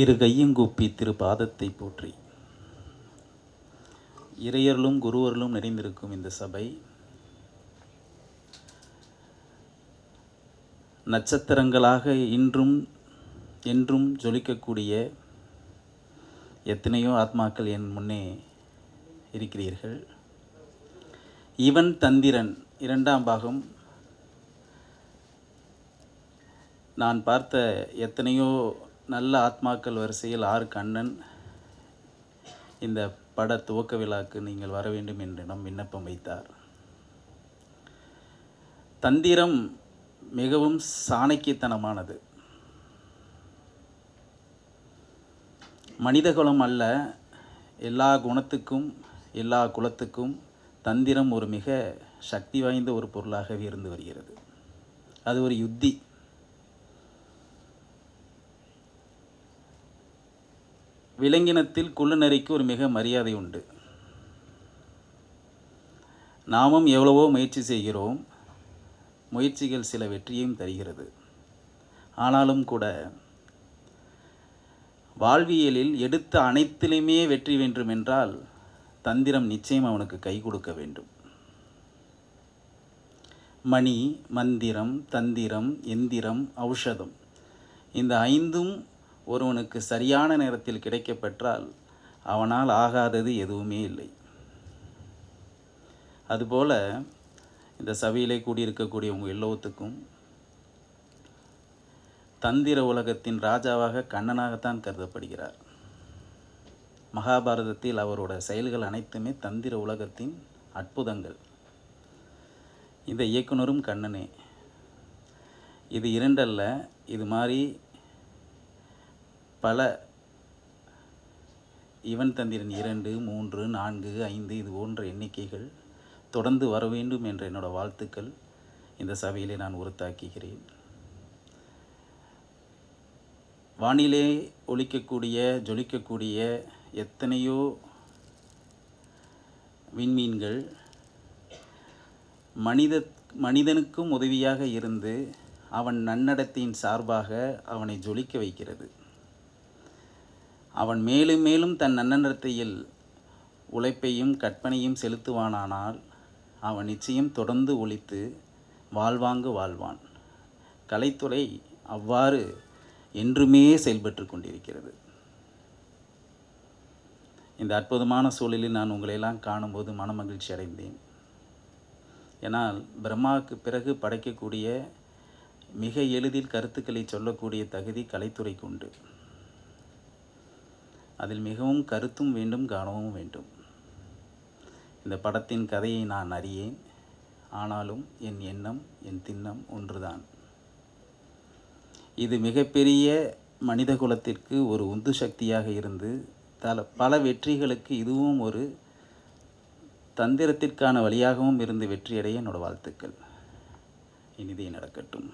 இரு கையுங்கூப்பி திரு பாதத்தை போற்றி. இறையர்களும் குருவர்களும் நிறைந்திருக்கும் இந்த சபை. நட்சத்திரங்களாக இன்றும் என்றும் ஜொலிக்கக்கூடிய எத்தனையோ ஆத்மாக்கள் என் முன்னே இருக்கிறீர்கள். இவன் தந்திரன் இரண்டாம் பாகம். நான் பார்த்த எத்தனையோ நல்ல ஆத்மாக்கள் வரிசையில் ஆர் கண்ணன். இந்த பட துவக்க விழாக்கு நீங்கள் வர வேண்டும் என்று நம் விண்ணப்பம் வைத்தார். தந்திரம் மிகவும் சாணக்கியத்தனமானது. மனிதகுலம் அல்ல எல்லா குணத்துக்கும் எல்லா குலத்துக்கும் தந்திரம் ஒரு மிக சக்தி வாய்ந்த ஒரு பொருளாகவே இருந்து வருகிறது. அது ஒரு யுத்தி. விலங்கினத்தில் குள்ளநரிக்கு ஒரு மிக மரியாதை உண்டு. நாமும் எவ்வளவோ முயற்சி செய்கிறோம். முயற்சிகள் சில வெற்றியையும் தருகிறது. ஆனாலும் கூட வாழ்வியலில் எடுத்த அனைத்திலுமே வெற்றி வேண்டும் என்றால் தந்திரம் நிச்சயம் அவனுக்கு கை கொடுக்க வேண்டும். மணி மந்திரம் தந்திரம் எந்திரம் ஔஷதம். இந்த ஐந்தும் ஒருவனுக்கு சரியான நேரத்தில் கிடைக்கப்பெற்றால் அவனால் ஆகாதது எதுவுமே இல்லை. அதுபோல இந்த சபையிலே கூடியிருக்கக்கூடிய உங்கள் எல்லோத்துக்கும் தந்திர உலகத்தின் ராஜாவாக கண்ணனாகத்தான் கருதப்படுகிறார். மகாபாரதத்தில் அவரோட செயல்கள் அனைத்துமே தந்திர உலகத்தின் அற்புதங்கள். இந்த இயக்குனரும் கண்ணனே. இது இரண்டல்ல இது மாதிரி பல இவன் தந்திரன் இரண்டு மூன்று நான்கு ஐந்து இது போன்ற எண்ணிக்கைகள் தொடர்ந்து வர வேண்டும் என்ற என்னோட வாழ்த்துக்கள். இந்த சபையிலே நான் உறுத்தாக்குகிறேன் வானிலே ஒழிக்கக்கூடிய ஜொலிக்கக்கூடிய எத்தனையோ விண்மீன்கள் மனித மனிதனுக்கும் உதவியாக இருந்து அவன் நன்னடத்தின் சார்பாக அவனை ஜொலிக்க வைக்கிறது. அவன் மேலும் மேலும் தன் நன்னடத்தையில் உழைப்பையும் கற்பனையும் செலுத்துவானானால் அவன் நிச்சயம் தொடர்ந்து ஒழித்து வாழ்வாங்கு வாழ்வான். கலைத்துறை அவ்வாறு என்றுமே செயல்பட்டு கொண்டிருக்கிறது. இந்த அற்புதமான சூழலில் நான் உங்களையெல்லாம் காணும்போது மனமகிழ்ச்சி அடைந்தேன். ஏன்னால் பிரம்மாவுக்கு பிறகு படைக்கக்கூடிய மிக எளிதில் கருத்துக்களை சொல்லக்கூடிய தகுதி கலைத்துறைக்கு உண்டு. அதில் மிகவும் கருத்தும் வேண்டும் கவனமும் வேண்டும். இந்த படத்தின் கதையை நான் அறியேன். ஆனாலும் என் எண்ணம் என் திண்ணம் ஒன்றுதான். இது மிகப்பெரிய மனித குலத்திற்கு ஒரு உந்து சக்தியாக இருந்து தல பல வெற்றிகளுக்கு இதுவும் ஒரு தந்திரத்திற்கான வழியாகவும் இருந்து வெற்றியடைய என்னோட வாழ்த்துக்கள். இனிதே நடக்கட்டும்.